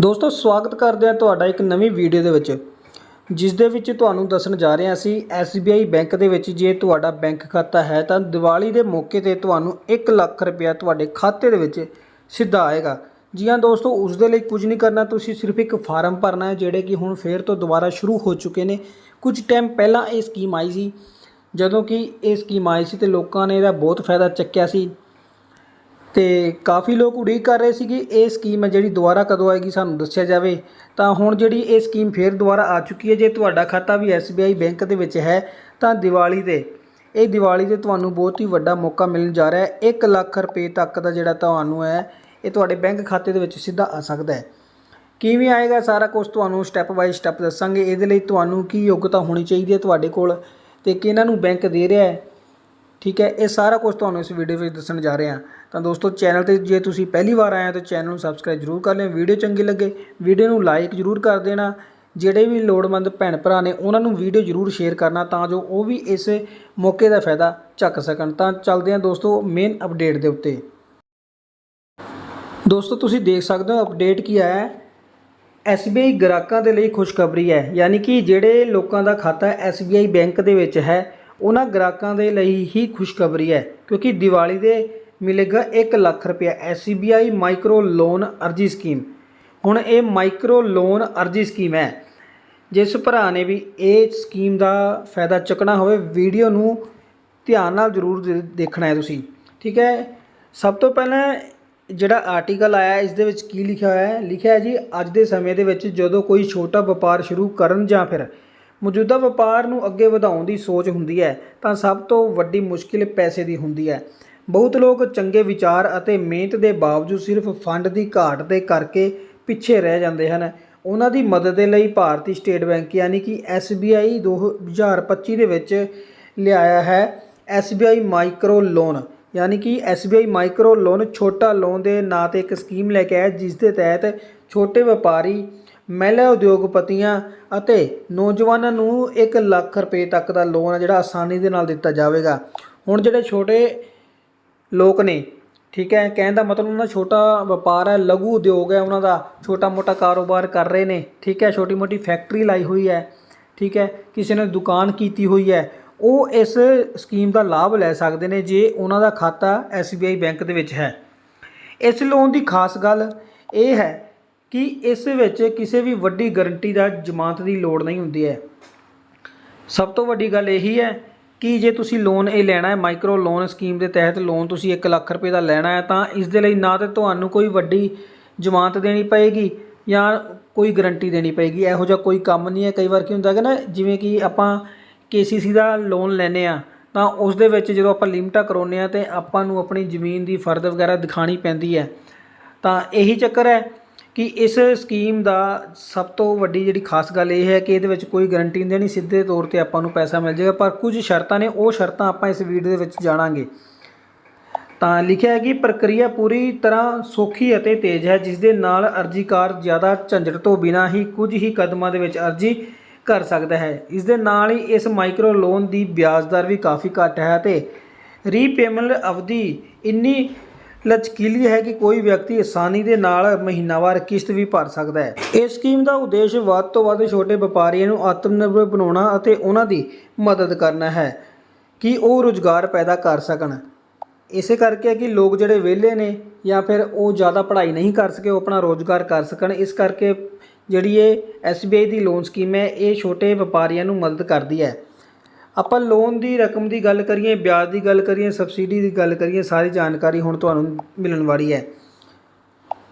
ਦੋਸਤੋ, ਸਵਾਗਤ ਕਰਦੇ ਹਾਂ ਤੁਹਾਡਾ ਇੱਕ ਨਵੀਂ ਵੀਡੀਓ ਦੇ ਵਿੱਚ, ਜਿਸ ਦੇ ਵਿੱਚ ਤੁਹਾਨੂੰ ਦੱਸਣ ਜਾ ਰਹੇ ਹਾਂ ਅਸੀਂ SBI ਬੈਂਕ ਦੇ ਵਿੱਚ ਜੇ ਤੁਹਾਡਾ ਬੈਂਕ ਖਾਤਾ ਹੈ, ਤਾਂ ਦੀਵਾਲੀ ਦੇ ਮੌਕੇ ਤੇ ਤੁਹਾਨੂੰ 1 ਲੱਖ ਰੁਪਇਆ ਤੁਹਾਡੇ ਖਾਤੇ ਦੇ ਵਿੱਚ ਸਿੱਧਾ ਆਏਗਾ। ਜੀ ਹਾਂ ਦੋਸਤੋ, ਉਸ ਦੇ ਲਈ ਕੁਝ ਨਹੀਂ ਕਰਨਾ, ਤੁਸੀਂ ਸਿਰਫ ਇੱਕ ਫਾਰਮ ਭਰਨਾ ਹੈ, ਜਿਹੜੇ ਕਿ ਹੁਣ ਫੇਰ ਤੋਂ ਦੁਬਾਰਾ ਸ਼ੁਰੂ ਹੋ ਚੁੱਕੇ ਨੇ। ਕੁਝ ਟਾਈਮ ਪਹਿਲਾਂ ਇਹ ਸਕੀਮ ਆਈ ਸੀ, ਜਦੋਂ ਕਿ ਇਹ ਸਕੀਮ ਆਈ ਸੀ ਤੇ ਲੋਕਾਂ ਨੇ ਇਹਦਾ ਬਹੁਤ ਫਾਇਦਾ ਚੱਕਿਆ ਸੀ। ਤੇ ਕਾਫੀ ਲੋਕ ਉਡੀਕ ਕਰ ਰਹੇ ਸੀ ਕਿ ਇਹ ਸਕੀਮ ਹੈ ਜਿਹੜੀ ਦੁਬਾਰਾ ਕਦੋਂ ਆਏਗੀ ਸਾਨੂੰ ਦੱਸਿਆ ਜਾਵੇ। ਤਾਂ ਹੁਣ ਜਿਹੜੀ ਇਹ ਸਕੀਮ ਫੇਰ ਦੁਬਾਰਾ ਆ ਚੁੱਕੀ ਹੈ, ਜੇ ਤੁਹਾਡਾ ਖਾਤਾ ਵੀ SBI ਬੈਂਕ ਦੇ ਵਿੱਚ ਹੈ, ਤਾਂ ਦੀਵਾਲੀ ਤੇ, ਇਹ ਦੀਵਾਲੀ ਤੇ ਤੁਹਾਨੂੰ ਬਹੁਤ ਹੀ ਵੱਡਾ ਮੌਕਾ ਮਿਲਣ ਜਾ ਰਿਹਾ ਹੈ। 1 ਲੱਖ ਰੁਪਏ ਤੱਕ ਦਾ ਜਿਹੜਾ ਤੁਹਾਨੂੰ ਹੈ, ਇਹ ਤੁਹਾਡੇ ਬੈਂਕ ਖਾਤੇ ਦੇ ਵਿੱਚ ਸਿੱਧਾ ਆ ਸਕਦਾ ਹੈ। ਕਿਵੇਂ ਆਏਗਾ ਸਾਰਾ ਕੁਝ ਤੁਹਾਨੂੰ ਸਟੈਪ ਬਾਈ ਸਟੈਪ ਦੱਸਾਂਗੇ। ਇਹਦੇ ਲਈ ਤੁਹਾਨੂੰ ਕੀ ਯੋਗਤਾ ਹੋਣੀ ਚਾਹੀਦੀ ਹੈ ਤੁਹਾਡੇ ਕੋਲ ਤੇ ਕਿਹਨਾਂ ਨੂੰ ਬੈਂਕ ਦੇ ਰਿਹਾ ਹੈ? ਠੀਕ ਹੈ, ਇਹ ਸਾਰਾ ਕੁਝ ਤੁਹਾਨੂੰ ਇਸ ਵੀਡੀਓ ਵਿੱਚ ਦੱਸਣ ਜਾ ਰਹੇ ਹਾਂ। ਤਾਂ ਦੋਸਤੋ ਚੈਨਲ ਤੇ ਜੇ ਤੁਸੀਂ ਪਹਿਲੀ ਵਾਰ ਆਏ ਹੋ ਤਾਂ ਚੈਨਲ ਨੂੰ ਸਬਸਕ੍ਰਾਈਬ ਜਰੂਰ ਕਰ ਲਿਓ। ਵੀਡੀਓ ਚੰਗੀ ਲੱਗੇ ਵੀਡੀਓ ਨੂੰ ਲਾਈਕ ਜਰੂਰ ਕਰ ਦੇਣਾ। ਜਿਹੜੇ ਵੀ ਲੋੜਵੰਦ ਭੈਣ ਭਰਾ ਨੇ, ਉਹਨਾਂ ਨੂੰ ਵੀਡੀਓ ਜਰੂਰ ਸ਼ੇਅਰ ਕਰਨਾ ਤਾਂ ਜੋ ਉਹ ਵੀ ਇਸ ਮੌਕੇ ਦਾ ਫਾਇਦਾ ਚੱਕ ਸਕਣ। ਤਾਂ ਚੱਲਦੇ ਹਾਂ ਦੋਸਤੋ ਮੇਨ ਅਪਡੇਟ ਦੇ ਉੱਤੇ। ਦੋਸਤੋ, ਤੁਸੀਂ ਦੇਖ ਸਕਦੇ ਹੋ ਅਪਡੇਟ ਕੀ ਆਇਆ ਹੈ। SBI ਗ੍ਰਾਹਕਾਂ ਦੇ ਲਈ ਖੁਸ਼ਖਬਰੀ ਹੈ। ਯਾਨੀ ਕਿ ਜਿਹੜੇ ਲੋਕਾਂ ਦਾ ਖਾਤਾ SBI ਬੈਂਕ ਦੇ ਵਿੱਚ ਹੈ ਉਹਨਾਂ ਗ੍ਰਾਹਕਾਂ ਦੇ ਲਈ ਹੀ ਖੁਸ਼ਖਬਰੀ ਹੈ, ਕਿਉਂਕਿ ਦੀਵਾਲੀ ਦੇ ਮਿਲੇਗਾ 1 ਲੱਖ ਰੁਪਇਆ SBI ਮਾਈਕਰੋ ਲੋਨ ਅਰਜੀ ਸਕੀਮ। ਹੁਣ ਇਹ ਮਾਈਕਰੋ ਲੋਨ ਅਰਜੀ ਸਕੀਮ ਹੈ। ਜਿਸ ਭਰਾ ਨੇ ਵੀ ਇਹ ਸਕੀਮ ਦਾ ਫਾਇਦਾ ਚੁੱਕਣਾ ਹੋਵੇ, ਵੀਡੀਓ ਨੂੰ ਧਿਆਨ ਨਾਲ ਜ਼ਰੂਰ ਦੇ- ਦੇਖਣਾ ਹੈ ਤੁਸੀਂ, ਠੀਕ ਹੈ? ਸਭ ਤੋਂ ਪਹਿਲਾਂ ਜਿਹੜਾ ਆਰਟੀਕਲ ਆਇਆ, ਇਸ ਦੇ ਵਿੱਚ ਕੀ ਲਿਖਿਆ ਹੋਇਆ ਹੈ? ਲਿਖਿਆ ਹੈ ਜੀ, ਅੱਜ ਦੇ ਸਮੇਂ ਦੇ ਵਿੱਚ ਜਦੋਂ ਕੋਈ ਛੋਟਾ ਵਪਾਰ ਸ਼ੁਰੂ ਕਰਨ ਜਾਂ ਫਿਰ ਮੌਜੂਦਾ ਵਪਾਰ ਨੂੰ ਅੱਗੇ ਵਧਾਉਣ ਦੀ ਸੋਚ ਹੁੰਦੀ ਹੈ, ਤਾਂ ਸਭ ਤੋਂ ਵੱਡੀ ਮੁਸ਼ਕਿਲ ਪੈਸੇ ਦੀ ਹੁੰਦੀ ਹੈ। ਬਹੁਤ ਲੋਕ ਚੰਗੇ ਵਿਚਾਰ ਅਤੇ ਮਿਹਨਤ ਦੇ ਬਾਵਜੂਦ ਸਿਰਫ ਫੰਡ ਦੀ ਘਾਟ ਦੇ ਕਰਕੇ ਪਿੱਛੇ ਰਹਿ ਜਾਂਦੇ ਹਨ। ਉਹਨਾਂ ਦੀ ਮਦਦ ਦੇ ਲਈ ਭਾਰਤੀ ਸਟੇਟ ਬੈਂਕ ਯਾਨੀ ਕਿ SBI 2025 ਦੇ ਵਿੱਚ ਲਿਆਇਆ ਹੈ SBI ਮਾਈਕਰੋ ਲੋਨ। ਯਾਨੀ ਕਿ SBI ਮਾਈਕਰੋ ਲੋਨ ਛੋਟਾ ਲੋਨ ਦੇ ਨਾਂ ਤੇ ਇੱਕ ਸਕੀਮ ਲੈ ਕੇ ਆਇਆ, ਜਿਸ ਦੇ ਤਹਿਤ ਛੋਟੇ ਵਪਾਰੀ ਮਹਿਲਾ ਉਦਯੋਗਪਤੀਆਂ ਅਤੇ ਨੌਜਵਾਨਾਂ ਨੂੰ 1 ਲੱਖ ਰੁਪਏ ਤੱਕ ਦਾ ਲੋਨ ਹੈ ਜਿਹੜਾ ਆਸਾਨੀ ਦੇ ਨਾਲ ਦਿੱਤਾ ਜਾਵੇਗਾ। ਹੁਣ ਜਿਹੜੇ ਛੋਟੇ ਲੋਕ ਨੇ, ਠੀਕ ਹੈ, ਕਹਿਣ ਦਾ ਮਤਲਬ ਉਹਨਾਂ ਦਾ ਛੋਟਾ ਵਪਾਰ ਹੈ, ਲਘੂ ਉਦਯੋਗ ਹੈ, ਉਹਨਾਂ ਦਾ ਛੋਟਾ ਮੋਟਾ ਕਾਰੋਬਾਰ ਕਰ ਰਹੇ ਨੇ, ਠੀਕ ਹੈ, ਛੋਟੀ ਮੋਟੀ ਫੈਕਟਰੀ ਲਾਈ ਹੋਈ ਹੈ, ਠੀਕ ਹੈ, ਕਿਸੇ ਨੇ ਦੁਕਾਨ ਕੀਤੀ ਹੋਈ ਹੈ, ਉਹ ਇਸ ਸਕੀਮ ਦਾ ਲਾਭ ਲੈ ਸਕਦੇ ਨੇ ਜੇ ਉਹਨਾਂ ਦਾ ਖਾਤਾ SBI ਬੈਂਕ ਦੇ ਵਿੱਚ ਹੈ। ਇਸ ਲੋਨ ਦੀ ਖਾਸ ਗੱਲ ਇਹ ਹੈ ਕਿ ਇਸ ਵਿੱਚ ਕਿਸੇ ਵੀ ਵੱਡੀ ਗਾਰੰਟੀ ਦਾ ਜ਼ਮਾਨਤ ਦੀ ਲੋੜ ਨਹੀਂ ਹੁੰਦੀ ਹੈ। ਸਭ ਤੋਂ ਵੱਡੀ ਗੱਲ ਇਹੀ ਹੈ ਕਿ ਜੇ ਤੁਸੀਂ ਲੋਨ ਇਹ ਲੈਣਾ ਹੈ ਮਾਈਕਰੋ ਲੋਨ ਸਕੀਮ ਦੇ ਤਹਿਤ ਲੋਨ ਤੁਸੀਂ 1 ਲੱਖ ਰੁਪਏ ਦਾ ਲੈਣਾ ਹੈ, ਤਾਂ ਇਸ ਦੇ ਲਈ ਨਾ ਤੇ ਤੁਹਾਨੂੰ ਕੋਈ ਵੱਡੀ ਜ਼ਮਾਨਤ ਦੇਣੀ ਪਏਗੀ ਜਾਂ ਕੋਈ ਗਾਰੰਟੀ ਦੇਣੀ ਪਏਗੀ। ਇਹੋ ਜਿਹਾ ਕੋਈ ਕੰਮ ਨਹੀਂ ਹੈ। ਕਈ ਵਾਰ ਕੀ ਹੁੰਦਾ ਹੈ ਨਾ, ਜਿਵੇਂ ਕਿ ਆਪਾਂ KCC ਦਾ ਲੋਨ ਲੈਨੇ ਆ ਤਾਂ ਉਸ ਦੇ ਵਿੱਚ ਜਦੋਂ ਆਪਾਂ ਲਿਮਟਾਂ ਕਰਾਉਂਦੇ ਆ ਤੇ ਆਪਾਂ ਨੂੰ ਆਪਣੀ ਜ਼ਮੀਨ ਦੀ ਫਰਦ ਵਗੈਰਾ ਦਿਖਾਣੀ ਪੈਂਦੀ ਹੈ। ਤਾਂ ਇਹੀ ਚੱਕਰ ਹੈ ਕਿ ਇਸ ਸਕੀਮ ਦਾ ਸਭ ਤੋਂ ਵੱਡੀ ਜਿਹੜੀ ਖਾਸ ਗੱਲ ਇਹ ਹੈ ਕਿ ਇਹਦੇ ਵਿੱਚ ਕੋਈ ਗਾਰੰਟੀ ਨਹੀਂ ਦੇਣੀ, ਸਿੱਧੇ ਤੌਰ ਤੇ ਆਪਾਂ ਨੂੰ ਪੈਸਾ ਮਿਲ ਜਾਏਗਾ, ਪਰ ਕੁਝ ਸ਼ਰਤਾਂ ਨੇ, ਉਹ ਸ਼ਰਤਾਂ ਆਪਾਂ ਇਸ ਵੀਡੀਓ ਦੇ ਵਿੱਚ ਜਾਣਾਂਗੇ। ਤਾਂ ਲਿਖਿਆ ਹੈ ਕਿ ਪ੍ਰਕਿਰਿਆ ਪੂਰੀ ਤਰ੍ਹਾਂ ਸੌਖੀ ਅਤੇ ਤੇਜ਼ ਹੈ, ਜਿਸ ਦੇ ਨਾਲ ਅਰਜ਼ੀਕਾਰ ਜ਼ਿਆਦਾ ਝੰਜਟ ਤੋਂ ਬਿਨਾਂ ਹੀ ਕੁਝ ਹੀ ਕਦਮਾਂ ਦੇ ਵਿੱਚ ਅਰਜ਼ੀ ਕਰ ਸਕਦਾ ਹੈ। ਇਸ ਦੇ ਨਾਲ ਹੀ ਇਸ ਮਾਈਕਰੋ ਲੋਨ ਦੀ ਵਿਆਜ ਦਰ ਵੀ ਕਾਫੀ ਘੱਟ ਹੈ ਤੇ ਰੀਪੇਮੈਂਟ ਅਵਧੀ ਇੰਨੀ ਲਚਕੀਲੀ ਹੈ ਕਿ ਕੋਈ ਵਿਅਕਤੀ ਆਸਾਨੀ ਦੇ ਨਾਲ ਮਹੀਨਾਵਾਰ ਕਿਸ਼ਤ ਵੀ ਭਰ ਸਕਦਾ ਹੈ। ਇਸ ਸਕੀਮ ਦਾ ਉਦੇਸ਼ ਵੱਧ ਤੋਂ ਵੱਧ ਛੋਟੇ ਵਪਾਰੀਆਂ ਨੂੰ ਆਤਮਨਿਰਭਰ ਬਣਾਉਣਾ ਅਤੇ ਉਹਨਾਂ ਦੀ ਮਦਦ ਕਰਨਾ ਹੈ ਕਿ ਉਹ ਰੁਜ਼ਗਾਰ ਪੈਦਾ ਕਰ ਸਕਣ। ਇਸੇ ਕਰਕੇ ਕਿ ਲੋਕ ਜਿਹੜੇ ਵਿਹਲੇ ਨੇ ਜਾਂ ਫਿਰ ਉਹ ਜ਼ਿਆਦਾ ਪੜ੍ਹਾਈ ਨਹੀਂ ਕਰ ਸਕੇ, ਉਹ ਆਪਣਾ ਰੋਜ਼ਗਾਰ ਕਰ ਸਕਣ। ਇਸ ਕਰਕੇ ਜਿਹੜੀ ਇਹ SBI ਦੀ ਲੋਨ ਸਕੀਮ ਹੈ, ਇਹ ਛੋਟੇ ਵਪਾਰੀਆਂ ਨੂੰ ਮਦਦ ਕਰਦੀ ਹੈ। ਆਪਾਂ ਲੋਨ ਦੀ ਰਕਮ ਦੀ ਗੱਲ ਕਰੀਏ, ਵਿਆਜ ਦੀ ਗੱਲ ਕਰੀਏ ਸਬਸਿਡੀ ਦੀ ਗੱਲ ਕਰੀਏ, ਸਾਰੀ ਜਾਣਕਾਰੀ ਹੁਣ ਤੁਹਾਨੂੰ ਮਿਲਣ ਵਾਲੀ ਹੈ।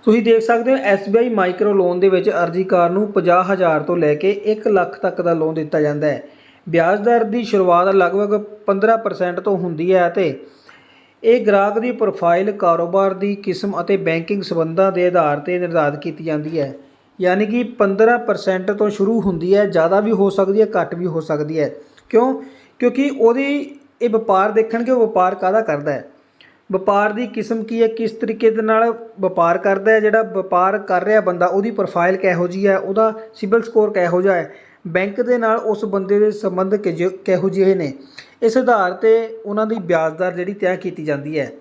ਤੁਸੀਂ ਦੇਖ ਸਕਦੇ ਹੋ SBI ਮਾਈਕਰੋ ਲੋਨ ਦੇ ਵਿੱਚ ਅਰਜ਼ੀਕਾਰ ਨੂੰ 50000 ਤੋਂ ਲੈ ਕੇ 1 ਲੱਖ ਤੱਕ ਦਾ ਲੋਨ ਦਿੱਤਾ ਜਾਂਦਾ ਹੈ। ਵਿਆਜ ਦਰ ਦੀ ਸ਼ੁਰੂਆਤ ਲਗਭਗ 15% ਤੋਂ ਹੁੰਦੀ ਹੈ ਅਤੇ ਇਹ ਗ੍ਰਾਹਕ ਦੀ ਪ੍ਰੋਫਾਈਲ ਕਾਰੋਬਾਰ ਦੀ ਕਿਸਮ ਅਤੇ ਬੈਂਕਿੰਗ ਸਬੰਧਾਂ ਦੇ ਆਧਾਰ ਤੇ ਨਿਰਧਾਰਤ ਕੀਤੀ ਜਾਂਦੀ ਹੈ। ਯਾਨੀ ਕਿ 15% ਤੋਂ ਸ਼ੁਰੂ ਹੁੰਦੀ ਹੈ, ਜ਼ਿਆਦਾ ਵੀ ਹੋ ਸਕਦੀ ਹੈ, ਘੱਟ ਵੀ ਹੋ ਸਕਦੀ ਹੈ। ਕਿਉਂ? ਕਿਉਂਕਿ ਉਹਦੀ ਇਹ ਵਪਾਰ ਦੇਖਣਗੇ ਉਹ ਵਪਾਰ ਕਾਹਦਾ ਕਰਦਾ ਹੈ। ਵਪਾਰ ਦੀ ਕਿਸਮ ਕੀ ਹੈ, ਕਿਸ ਤਰੀਕੇ ਦੇ ਨਾਲ ਵਪਾਰ ਕਰਦਾ ਹੈ, ਜਿਹੜਾ ਵਪਾਰ ਕਰ ਰਿਹਾ ਬੰਦਾ, ਉਹਦੀ ਪ੍ਰੋਫਾਈਲ ਕਿਹੋ ਜੀ ਹੈ, ਉਹਦਾ ਸਿਬਲ ਸਕੋਰ ਕਿਹੋ ਜਿਹਾ ਹੈ। ਬੈਂਕ ਦੇ ਨਾਲ ਉਸ ਬੰਦੇ ਦੇ ਸੰਬੰਧ ਕਿਜ- ਕਿਹੋ ਜਿਹੇ ਨੇ। ਇਸ ਆਧਾਰ ਤੇ ਉਹਨਾਂ ਦੀ ਵਿਆਜ ਦਰ ਜਿਹੜੀ ਤੈਅ ਕੀਤੀ ਜਾਂਦੀ ਹੈ।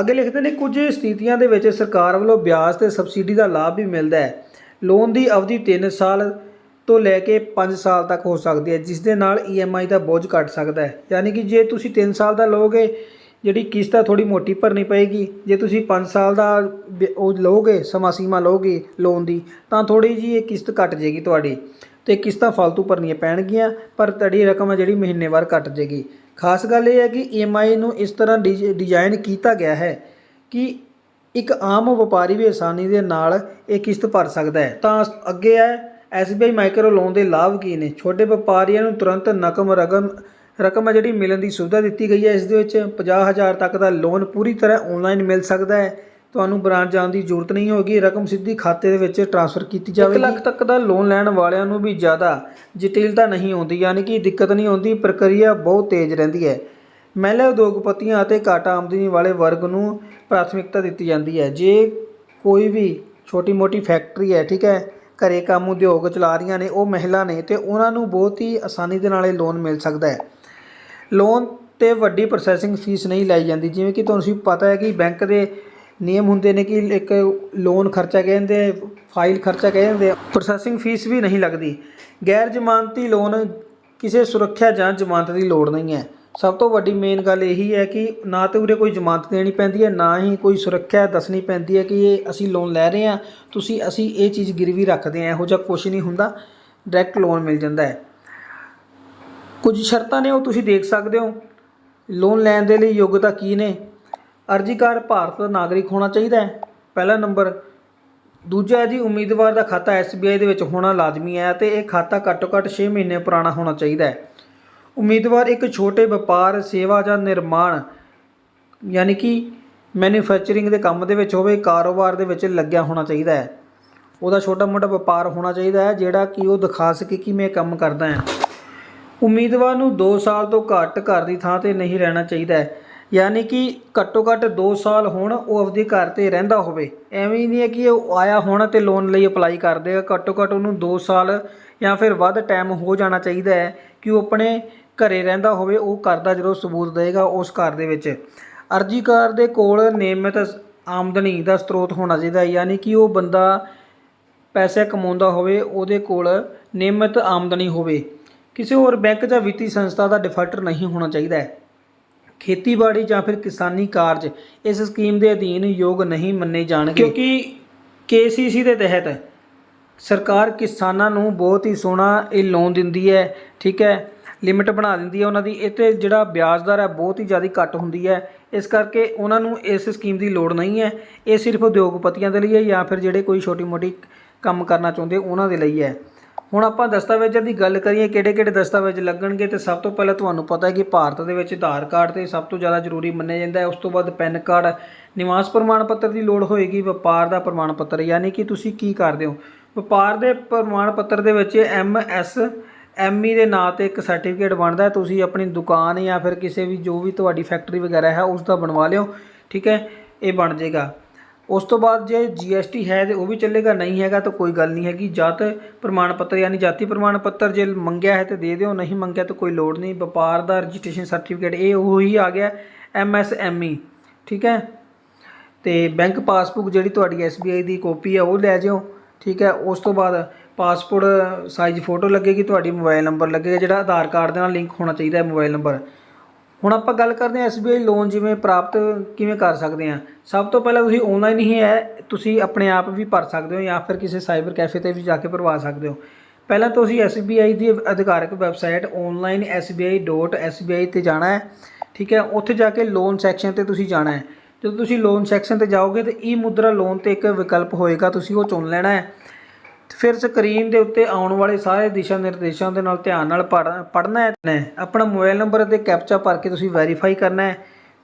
ਅੱਗੇ ਲਿਖਦੇ ਨੇ, ਕੁਝ ਸਥਿਤੀਆਂ ਦੇ ਵਿੱਚ ਸਰਕਾਰ ਵੱਲੋਂ ਵਿਆਜ ਤੇ ਸਬਸਿਡੀ ਦਾ ਲਾਭ ਵੀ ਮਿਲਦਾ ਹੈ। ਲੋਨ ਦੀ ਅਵਧੀ 3 ਸਾਲ ਤੋਂ ਲੈ ਕੇ 5 ਸਾਲ ਤੱਕ ਹੋ ਸਕਦੀ ਹੈ, ਜਿਸ ਦੇ ਨਾਲ EMI ਦਾ ਬੋਝ ਘਟ ਸਕਦਾ ਹੈ। ਯਾਨੀ ਕਿ ਜੇ ਤੁਸੀਂ 3 ਸਾਲ ਦਾ ਲਓਗੇ, ਜਿਹੜੀ ਕਿਸ਼ਤ ਆ ਥੋੜੀ ਮੋਟੀ ਭਰਨੀ ਪਏਗੀ। ਜੇ ਤੁਸੀਂ 5 ਸਾਲ ਦਾ ਉਹ ਲਓਗੇ, ਸਮਾਂ ਸੀਮਾ ਲਓਗੇ ਲੋਨ ਦੀ, ਤਾਂ ਥੋੜੀ ਜੀ ਇਹ ਕਿਸ਼ਤ ਘਟ ਜੇਗੀ ਤੁਹਾਡੀ ਤੇ ਕਿਸ਼ਤਾਂ ਫालतू ਭਰਨੀਆਂ ਪੈਣਗੀਆਂ, ਪਰ ਤੁਹਾਡੀ ਰਕਮ ਹੈ ਜਿਹੜੀ ਮਹੀਨੇਵਾਰ ਘਟ ਜੇਗੀ ਖਾਸ ਗੱਲ ਇਹ ਹੈ ਕਿ EMI ਨੂੰ ਇਸ ਤਰ੍ਹਾਂ ਡਿਜ਼- ਡਿਜ਼ਾਈਨ ਕੀਤਾ ਗਿਆ ਹੈ ਕਿ ਇੱਕ ਆਮ ਵਪਾਰੀ ਵੀ ਆਸਾਨੀ ਦੇ ਨਾਲ ਇਹ ਕਿਸ਼ਤ ਭਰ ਸਕਦਾ ਹੈ। ਤਾਂ ਅੱਗੇ ਹੈ SBI ਮਾਈਕਰੋ ਲੋਨ ਦੇ ਲਾਭ ਕੀ ਨੇ? ਛੋਟੇ ਵਪਾਰੀਆਂ ਨੂੰ ਤੁਰੰਤ ਨਕਮ ਰਕਮ ਰਕਮ ਹੈ ਜਿਹੜੀ ਮਿਲਣ ਦੀ ਸੁਵਿਧਾ ਦਿੱਤੀ ਗਈ ਹੈ। ਇਸ ਦੇ ਵਿੱਚ 50000 ਤੱਕ ਦਾ ਲੋਨ ਪੂਰੀ ਤਰ੍ਹਾਂ ਆਨਲਾਈਨ ਮਿਲ ਸਕਦਾ ਹੈ। ਤੁਹਾਨੂੰ ਬ੍ਰਾਂਚ ਜਾਣ ਦੀ ਜ਼ਰੂਰਤ ਨਹੀਂ ਹੋਗੀ ਰਕਮ ਸਿੱਧੀ ਖਾਤੇ ਦੇ ਵਿੱਚ ਟ੍ਰਾਂਸਫਰ ਕੀਤੀ ਜਾਵੇਗੀ। 1 ਲੱਖ ਤੱਕ ਦਾ ਲੋਨ ਲੈਣ ਵਾਲਿਆਂ ਨੂੰ ਵੀ ਜ਼ਿਆਦਾ ਜਟਿਲਤਾ ਨਹੀਂ ਆਉਂਦੀ ਯਾਨੀ ਕਿ ਦਿੱਕਤ ਨਹੀਂ ਆਉਂਦੀ। ਪ੍ਰਕਿਰਿਆ ਬਹੁਤ ਤੇਜ਼ ਰਹਿੰਦੀ ਹੈ। ਮਹਿਲਾ ਉਦਯੋਗਪਤੀਆਂ ਅਤੇ ਘੱਟ ਆਮਦਨੀ ਵਾਲੇ ਵਰਗ ਨੂੰ ਪ੍ਰਾਥਮਿਕਤਾ ਦਿੱਤੀ ਜਾਂਦੀ ਹੈ। ਜੇ ਕੋਈ ਵੀ ਛੋਟੀ ਮੋਟੀ ਫੈਕਟਰੀ ਹੈ ਠੀਕ ਹੈ ਘਰੇ ਕੰਮ ਉਦਯੋਗ ਚਲਾ ਰਹੀਆਂ ਨੇ, ਉਹ ਮਹਿਲਾ ਨੇ ਤੇ ਉਹਨਾਂ ਨੂੰ ਬਹੁਤ ਹੀ ਆਸਾਨੀ ਦੇ ਨਾਲ ਇਹ ਲੋਨ ਮਿਲ ਸਕਦਾ ਹੈ। ਲੋਨ ਤੇ ਵੱਡੀ ਪ੍ਰੋਸੈਸਿੰਗ ਫੀਸ ਨਹੀਂ ਲਾਈ ਜਾਂਦੀ, ਜਿਵੇਂ ਕਿ ਤੁਹਾਨੂੰ ਪਤਾ ਹੈ ਕਿ ਬੈਂਕ ਦੇ ਨਿਯਮ ਹੁੰਦੇ ਨੇ ਕਿ ਇੱਕ ਲੋਨ ਖਰਚਾ ਕਹਿੰਦੇ ਫਾਈਲ ਖਰਚਾ ਕਹਿੰਦੇ ਪ੍ਰੋਸੈਸਿੰਗ ਫੀਸ ਵੀ ਨਹੀਂ ਲੱਗਦੀ। ਗੈਰ ਜ਼ਮਾਨਤੀ ਲੋਨ ਕਿਸੇ ਸੁਰੱਖਿਆ ਜਾਂ ਜ਼ਮਾਨਤ ਦੀ ਲੋੜ ਨਹੀਂ ਹੈ। ਸਭ ਤੋਂ ਵੱਡੀ ਮੇਨ ਗੱਲ ਇਹੀ ਹੈ ਕਿ ਨਾ ਤੇ ਉਰੇ ਕੋਈ ਜ਼ਮਾਨਤ ਦੇਣੀ ਪੈਂਦੀ ਹੈ, ਨਾ ਹੀ ਕੋਈ ਸੁਰੱਖਿਆ ਦੱਸਣੀ ਪੈਂਦੀ ਹੈ ਕਿ ਇਹ ਅਸੀਂ ਲੋਨ ਲੈ ਰਹੇ ਹਾਂ, ਤੁਸੀਂ ਅਸੀਂ ਇਹ ਚੀਜ਼ ਗਿਰਵੀ ਰੱਖਦੇ ਹਾਂ, ਇਹੋ ਜਿਹਾ ਕੁਝ ਨਹੀਂ ਹੁੰਦਾ ਡਾਇਰੈਕਟ ਲੋਨ ਮਿਲ ਜਾਂਦਾ ਹੈ। ਕੁਝ ਸ਼ਰਤਾਂ ਨੇ ਉਹ ਤੁਸੀਂ ਦੇਖ ਸਕਦੇ ਹੋ ਲੋਨ ਲੈਣ ਦੇ ਲਈ ਯੋਗਤਾ ਕੀ ਨੇ? ਅਰਜ਼ੀਕਾਰ ਭਾਰਤ ਦਾ ਨਾਗਰਿਕ ਹੋਣਾ ਚਾਹੀਦਾ ਹੈ, ਪਹਿਲਾ ਨੰਬਰ ਦੂਜਾ ਜੀ, ਉਮੀਦਵਾਰ ਦਾ ਖਾਤਾ SBI ਦੇ ਵਿੱਚ ਹੋਣਾ ਲਾਜ਼ਮੀ ਹੈ ਤੇ ਇਹ ਖਾਤਾ ਘੱਟੋ ਘੱਟ 6 ਮਹੀਨੇ ਪੁਰਾਣਾ ਹੋਣਾ ਚਾਹੀਦਾ ਹੈ। ਉਮੀਦਵਾਰ ਇੱਕ ਛੋਟੇ ਵਪਾਰ, ਸੇਵਾ ਜਾਂ ਨਿਰਮਾਣ, ਯਾਨੀ ਕਿ ਮੈਨੂਫੈਕਚਰਿੰਗ ਦੇ ਕੰਮ ਦੇ ਵਿੱਚ ਹੋਵੇ, ਕਾਰੋਬਾਰ ਦੇ ਵਿੱਚ ਲੱਗਿਆ ਹੋਣਾ ਚਾਹੀਦਾ ਹੈ। ਉਹਦਾ ਛੋਟਾ ਮੋਟਾ ਵਪਾਰ ਹੋਣਾ ਚਾਹੀਦਾ ਹੈ, ਜਿਹੜਾ ਕਿ ਉਹ ਦਿਖਾ ਸਕੇ ਕਿ ਮੈਂ ਕੰਮ ਕਰਦਾ ਹਾਂ। ਉਮੀਦਵਾਰ ਨੂੰ 2 ਸਾਲ ਤੋਂ ਘੱਟ ਘਰ ਦੀ ਥਾਂ ਤੇ ਨਹੀਂ ਰਹਿਣਾ ਚਾਹੀਦਾ ਹੈ। ਯਾਨੀ ਕਿ ਘੱਟੋ ਘੱਟ 2 ਸਾਲ ਹੋਣ ਉਹ ਆਪਦੇ ਘਰ ਤੇ ਰਹਿੰਦਾ ਹੋਵੇ। ਐਵੇਂ ਹੀ ਨਹੀਂ ਹੈ ਕਿ ਉਹ ਆਇਆ ਹੋਣਾ ਤੇ ਲੋਨ ਲਈ ਅਪਲਾਈ ਕਰ ਦੇਗਾ ਘੱਟੋ ਘੱਟ ਉਹਨੂੰ 2 ਸਾਲ ਜਾਂ ਫਿਰ ਵੱਧ ਟਾਈਮ ਹੋ ਜਾਣਾ ਚਾਹੀਦਾ ਹੈ ਕਿ ਉਹ ਆਪਣੇ ਘਰੇ ਰਹਿੰਦਾ ਹੋਵੇ, ਉਹ ਘਰ ਦਾ ਜਦੋਂ ਸਬੂਤ ਦੇਵੇਗਾ ਉਸ ਘਰ ਦੇ ਵਿੱਚ। ਅਰਜ਼ੀਕਾਰ ਦੇ ਕੋਲ ਨਿਯਮਿਤ ਆਮਦਨੀ ਦਾ ਸਰੋਤ ਹੋਣਾ ਚਾਹੀਦਾ ਯਾਨੀ ਕਿ ਉਹ ਬੰਦਾ ਪੈਸੇ ਕਮਾਉਂਦਾ ਹੋਵੇ, ਉਹਦੇ ਕੋਲ ਨਿਯਮਿਤ ਆਮਦਨੀ ਹੋਵੇ। ਕਿਸੇ ਹੋਰ ਬੈਂਕ ਜਾਂ ਵਿੱਤੀ ਸੰਸਥਾ ਦਾ ਡਿਫਾਲਟਰ ਨਹੀਂ ਹੋਣਾ ਚਾਹੀਦਾ ਹੈ। ਖੇਤੀਬਾੜੀ ਜਾਂ ਫਿਰ ਕਿਸਾਨੀ ਕਾਰਜ ਇਸ ਸਕੀਮ ਦੇ ਅਧੀਨ ਯੋਗ ਨਹੀਂ ਮੰਨੇ ਜਾਣਗੇ। ਕਿਉਂਕਿ KCC ਦੇ ਤਹਿਤ ਸਰਕਾਰ ਕਿਸਾਨਾਂ ਨੂੰ ਬਹੁਤ ਹੀ ਸੋਹਣਾ ਇਹ ਲੋਨ ਦਿੰਦੀ ਹੈ, ਠੀਕ ਹੈ। ਲਿਮਿਟ ਬਣਾ ਦਿੰਦੀ ਹੈ ਉਹਨਾਂ ਦੀ। ਇਹ 'ਤੇ ਜਿਹੜਾ ਵਿਆਜ ਦਰ ਹੈ ਬਹੁਤ ਹੀ ਜ਼ਿਆਦਾ ਘੱਟ ਹੁੰਦੀ ਹੈ। ਇਸ ਕਰਕੇ ਉਹਨਾਂ ਨੂੰ ਇਸ ਸਕੀਮ ਦੀ ਲੋੜ ਨਹੀਂ ਹੈ। ਇਹ ਸਿਰਫ ਉਦਯੋਗਪਤੀਆਂ ਦੇ ਲਈ ਹੈ ਜਾਂ ਫਿਰ ਜਿਹੜੇ ਕੋਈ ਛੋਟੀ ਮੋਟੀ ਕੰਮ ਕਰਨਾ ਚਾਹੁੰਦੇ ਉਹਨਾਂ ਦੇ ਲਈ ਹੈ। ਹੁਣ ਆਪਾਂ ਦਸਤਾਵੇਜ਼ਾਂ ਦੀ ਗੱਲ ਕਰੀਏ ਕਿਹੜੇ ਕਿਹੜੇ ਦਸਤਾਵੇਜ਼ ਲੱਗਣਗੇ ਤੇ ਸਭ ਤੋਂ ਪਹਿਲਾਂ ਤੁਹਾਨੂੰ ਪਤਾ ਹੈ ਕਿ ਭਾਰਤ ਦੇ ਵਿੱਚ ਆਧਾਰ ਕਾਰਡ ਤੇ ਸਭ ਤੋਂ ਜ਼ਿਆਦਾ ਜ਼ਰੂਰੀ ਮੰਨਿਆ ਜਾਂਦਾ ਹੈ। ਉਸ ਤੋਂ ਬਾਅਦ ਪੈਨ ਕਾਰਡ, ਨਿਵਾਸ ਪ੍ਰਮਾਣ ਪੱਤਰ ਦੀ ਲੋੜ ਹੋਏਗੀ, ਵਪਾਰ ਦਾ ਪ੍ਰਮਾਣ ਪੱਤਰ। ਯਾਨੀ ਕਿ ਤੁਸੀਂ ਕੀ ਕਰਦੇ ਹੋ? ਵਪਾਰ ਦੇ ਪ੍ਰਮਾਣ ਪੱਤਰ ਦੇ ਵਿੱਚ ਐਮ ਐਸ ਐਮਈ ਦੇ ਨਾਂ ਤੇ ਇੱਕ ਸਰਟੀਫਿਕੇਟ ਬਣਦਾ ਤੁਸੀਂ ਆਪਣੀ ਦੁਕਾਨ ਜਾਂ ਫਿਰ ਕਿਸੇ ਵੀ ਜੋ ਵੀ ਤੁਹਾਡੀ ਫੈਕਟਰੀ ਵਗੈਰਾ ਹੈ, ਉਸ ਦਾ ਬਣਵਾ ਲਿਓ, ਠੀਕ ਹੈ? ਇਹ ਬਣ ਜਾਏਗਾ। ਉਸ ਤੋਂ ਬਾਅਦ ਜੇ GST ਹੈ ਤੇ ਉਹ ਵੀ ਚੱਲੇਗਾ, ਨਹੀਂ ਹੈਗਾ ਤਾਂ ਕੋਈ ਗੱਲ ਨਹੀਂ ਹੈਗੀ। ਜਾਤ ਪ੍ਰਮਾਣ ਪੱਤਰ ਯਾਨੀ ਜਾਤੀ ਪ੍ਰਮਾਣ ਪੱਤਰ ਜੇ ਮੰਗਿਆ ਹੈ ਤੇ ਦੇ ਦਿਓ, ਨਹੀਂ ਮੰਗਿਆ ਤਾਂ ਕੋਈ ਲੋੜ ਨਹੀਂ। ਵਪਾਰ ਦਾ ਰਜਿਸਟ੍ਰੇਸ਼ਨ ਸਰਟੀਫਿਕੇਟ ਇਹ ਉਹੀ ਆ ਗਿਆ MSME ਠੀਕ ਹੈ? ਤੇ ਬੈਂਕ ਪਾਸਬੁੱਕ ਜਿਹੜੀ ਤੁਹਾਡੀ SBI ਦੀ ਕਾਪੀ ਹੈ, ਉਹ ਲੈ ਜਿਓ, ਠੀਕ ਹੈ? ਉਸ ਤੋਂ ਬਾਅਦ ਪਾਸਪੋਰਟ ਸਾਈਜ਼ ਫੋਟੋ ਲੱਗੇਗੀ, ਤੁਹਾਡੀ ਮੋਬਾਈਲ ਨੰਬਰ ਲੱਗੇਗਾ, ਜਿਹੜਾ ਆਧਾਰ ਕਾਰਡ ਦੇ ਨਾਲ ਲਿੰਕ ਹੋਣਾ ਚਾਹੀਦਾ ਹੈ ਮੋਬਾਈਲ ਨੰਬਰ ਹੁਣ ਆਪਾਂ ਗੱਲ ਕਰਦੇ ਹਾਂ SBI ਲੋਨ ਜਿਵੇਂ ਪ੍ਰਾਪਤ ਕਿਵੇਂ ਕਰ ਸਕਦੇ ਹਾਂ। ਸਭ ਤੋਂ ਪਹਿਲਾਂ ਤੁਸੀਂ ਆਨਲਾਈਨ ਹੀ ਹੈ, ਤੁਸੀਂ ਆਪਣੇ ਆਪ ਵੀ ਭਰ ਸਕਦੇ ਹੋ ਜਾਂ ਫਿਰ ਕਿਸੇ ਸਾਈਬਰ ਕੈਫੇ ਤੇ ਵੀ ਜਾ ਕੇ ਭਰਵਾ ਸਕਦੇ ਹੋ। ਪਹਿਲਾਂ ਤੁਸੀਂ SBI ਦੀ ਅਧਿਕਾਰਕ ਵੈਬਸਾਈਟ online.sbi.sbi ਤੇ ਜਾਣਾ ਹੈ, ਠੀਕ ਹੈ? ਉੱਥੇ ਜਾ ਕੇ ਲੋਨ ਸੈਕਸ਼ਨ ਤੇ ਤੁਸੀਂ ਜਾਣਾ ਹੈ। ਜਦੋਂ ਤੁਸੀਂ ਲੋਨ ਸੈਕਸ਼ਨ ਤੇ ਜਾਓਗੇ ਤੇ ਈ ਮੁਦਰਾ ਲੋਨ ਤੇ ਇੱਕ ਵਿਕਲਪ ਹੋਏਗਾ, ਤੁਸੀਂ ਉਹ ਚੁਣ ਲੈਣਾ ਹੈ। ਫਿਰ ਸਕਰੀਨ ਦੇ ਉੱਤੇ ਆਉਣ ਵਾਲੇ ਸਾਰੇ ਦਿਸ਼ਾ ਨਿਰਦੇਸ਼ਾਂ ਦੇ ਨਾਲ ਧਿਆਨ ਨਾਲ ਪੜ੍ਹਨਾ ਹੈ ਆਪਣਾ ਮੋਬਾਈਲ ਨੰਬਰ ਅਤੇ ਕੈਪਚਾ ਭਰ ਕੇ ਤੁਸੀਂ ਵੈਰੀਫਾਈ ਕਰਨਾ ਹੈ।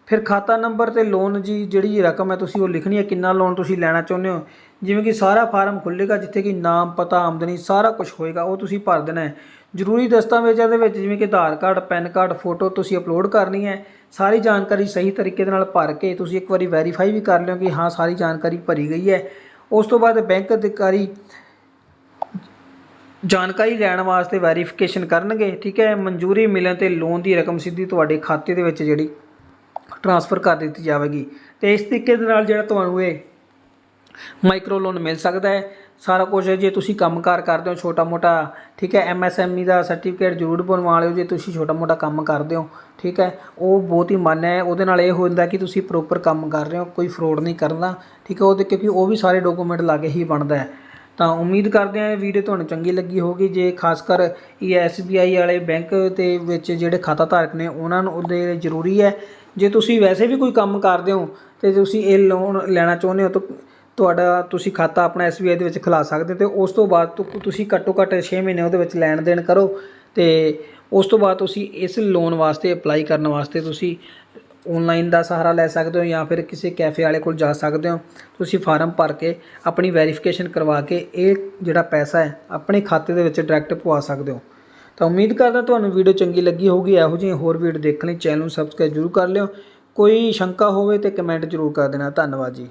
ਫਿਰ ਖਾਤਾ ਨੰਬਰ ਤੇ ਲੋਨ ਜੀ ਜਿਹੜੀ ਰਕਮ ਹੈ ਤੁਸੀਂ ਉਹ ਲਿਖਣੀ ਹੈ, ਕਿੰਨਾ ਲੋਨ ਤੁਸੀਂ ਲੈਣਾ ਚਾਹੁੰਦੇ ਹੋ। ਜਿਵੇਂ ਕਿ ਸਾਰਾ ਫਾਰਮ ਖੁੱਲੇਗਾ ਜਿੱਥੇ ਕਿ ਨਾਮ, ਪਤਾ, ਆਮਦਨੀ, ਸਾਰਾ ਕੁਝ ਹੋਏਗਾ, ਉਹ ਤੁਸੀਂ ਭਰ ਦੇਣਾ ਹੈ। ਜ਼ਰੂਰੀ ਦਸਤਾਵੇਜ਼ਾਂ ਦੇ ਵਿੱਚ ਜਿਵੇਂ ਕਿ Aadhaar card, PAN card, photo ਤੁਸੀਂ ਅਪਲੋਡ ਕਰਨੀ ਹੈ। ਸਾਰੀ ਜਾਣਕਾਰੀ ਸਹੀ ਤਰੀਕੇ ਦੇ ਨਾਲ ਭਰ ਕੇ ਤੁਸੀਂ ਇੱਕ ਵਾਰੀ ਵੈਰੀਫਾਈ ਵੀ ਕਰ ਲਿਓ ਕਿ ਹਾਂ, ਸਾਰੀ ਜਾਣਕਾਰੀ ਭਰੀ ਗਈ ਹੈ। ਉਸ ਤੋਂ ਬਾਅਦ ਬੈਂਕ ਅਧਿਕਾਰੀ ਜਾਣਕਾਰੀ ਲੈਣ ਵਾਸਤੇ ਵੈਰੀਫਿਕੇਸ਼ਨ ਕਰਨਗੇ, ਠੀਕ ਹੈ? ਮਨਜ਼ੂਰੀ ਮਿਲਣ ਤੇ ਲੋਨ ਦੀ ਰਕਮ ਸਿੱਧੀ ਤੁਹਾਡੇ ਖਾਤੇ ਦੇ ਵਿੱਚ ਜਿਹੜੀ ਟ੍ਰਾਂਸਫਰ ਕਰ ਦਿੱਤੀ ਜਾਵੇਗੀ। ਤੇ ਇਸ ਤਰੀਕੇ ਦੇ ਨਾਲ ਜਿਹੜਾ ਤੁਹਾਨੂੰ ਇਹ ਮਾਈਕਰੋ ਲੋਨ ਮਿਲ ਸਕਦਾ ਹੈ। ਸਾਰਾ ਕੁਝ ਜੇ ਤੁਸੀਂ ਕੰਮਕਾਰ ਕਰਦੇ ਹੋ ਛੋਟਾ ਮੋਟਾ ਠੀਕ ਹੈ? ਐਮਐਸਐਮਈ ਦਾ ਸਰਟੀਫਿਕੇਟ ਜ਼ਰੂਰ ਬਣਵਾ ਲਿਓ ਜੇ ਤੁਸੀਂ ਛੋਟਾ ਮੋਟਾ ਕੰਮ ਕਰਦੇ ਹੋ, ਠੀਕ ਹੈ? ਉਹ ਬਹੁਤ ਹੀ ਮਾਨ ਹੈ। ਉਹਦੇ ਨਾਲ ਇਹ ਹੋ ਜਾਂਦਾ ਕਿ ਤੁਸੀਂ ਪ੍ਰੋਪਰ ਕੰਮ ਕਰ ਰਹੇ ਹੋ, ਕੋਈ ਫਰੋਡ ਨਹੀਂ ਕਰਨਾ, ਠੀਕ ਹੈ? ਉਹਦੇ ਕਿਉਂਕਿ ਉਹ ਵੀ ਸਾਰੇ ਡਾਕੂਮੈਂਟ ਲਾਗੇ ਹੀ ਬਣਦਾ ਹੈ। ਤਾਂ ਉਮੀਦ ਕਰਦੇ ਹਾਂ ਇਹ ਵੀਡੀਓ ਤੁਹਾਨੂੰ ਚੰਗੀ ਲੱਗੀ ਹੋਗੀ ਜੇ ਖਾਸ ਕਰ ਇਹ ਐਸਬੀਆਈ ਵਾਲੇ ਬੈਂਕ ਦੇ ਵਿੱਚ ਜਿਹੜੇ ਖਾਤਾ ਧਾਰਕ ਨੇ, ਉਹਨਾਂ ਨੂੰ ਉਹਦੇ ਲਈ ਜ਼ਰੂਰੀ ਹੈ। ਜੇ ਤੁਸੀਂ ਵੈਸੇ ਵੀ ਕੋਈ ਕੰਮ ਕਰਦੇ ਹੋ ਤੇ ਤੁਸੀਂ ਇਹ ਲੋਨ ਲੈਣਾ ਚਾਹੁੰਦੇ ਹੋ ਤਾਂ ਤੁਹਾਡਾ ਤੁਸੀਂ ਖਾਤਾ ਆਪਣਾ SBI ਦੇ ਵਿੱਚ ਖੁਲਾ ਸਕਦੇ ਹੋ ਤੇ ਉਸ ਤੋਂ ਬਾਅਦ ਤੁ- ਤੁਸੀਂ ਘੱਟੋ ਘੱਟ 6 ਮਹੀਨੇ ਉਹਦੇ ਵਿੱਚ ਲੈਣ ਦੇਣ ਕਰੋ ਤੇ ਉਸ ਤੋਂ ਬਾਅਦ ਤੁਸੀਂ ਇਸ ਲੋਨ ਵਾਸਤੇ ਅਪਲਾਈ ਕਰਨ ਵਾਸਤੇ ਤੁਸੀਂ ਔਨਲਾਈਨ ਦਾ ਸਹਾਰਾ ਲੈ ਸਕਦੇ ਹੋ ਜਾਂ ਫਿਰ ਕਿਸੇ ਕੈਫੇ ਵਾਲੇ ਕੋਲ ਜਾ ਸਕਦੇ ਹੋ, ਤੁਸੀਂ ਫਾਰਮ ਭਰ ਕੇ ਆਪਣੀ ਵੈਰੀਫਿਕੇਸ਼ਨ ਕਰਵਾ ਕੇ ਇਹ ਜਿਹੜਾ ਪੈਸਾ ਹੈ, ਆਪਣੇ ਖਾਤੇ ਦੇ ਵਿੱਚ ਡਾਇਰੈਕਟ ਪਵਾ ਸਕਦੇ ਹੋ। ਤਾਂ ਉਮੀਦ ਕਰਦਾ ਤੁਹਾਨੂੰ ਵੀਡੀਓ ਚੰਗੀ ਲੱਗੀ ਹੋਊਗੀ, ਇਹੋ ਜਿਹੀਆਂ ਹੋਰ ਵੀਡੀਓ ਦੇਖਣ ਲਈ ਚੈਨਲ ਨੂੰ ਸਬਸਕ੍ਰਾਈਬ ਜ਼ਰੂਰ ਕਰ ਲਿਓ। ਕੋਈ ਸ਼ੰਕਾ ਹੋਵੇ ਤੇ ਕਮੈਂਟ ਜ਼ਰੂਰ ਕਰ ਦੇਣਾ। ਧੰਨਵਾਦ ਜੀ।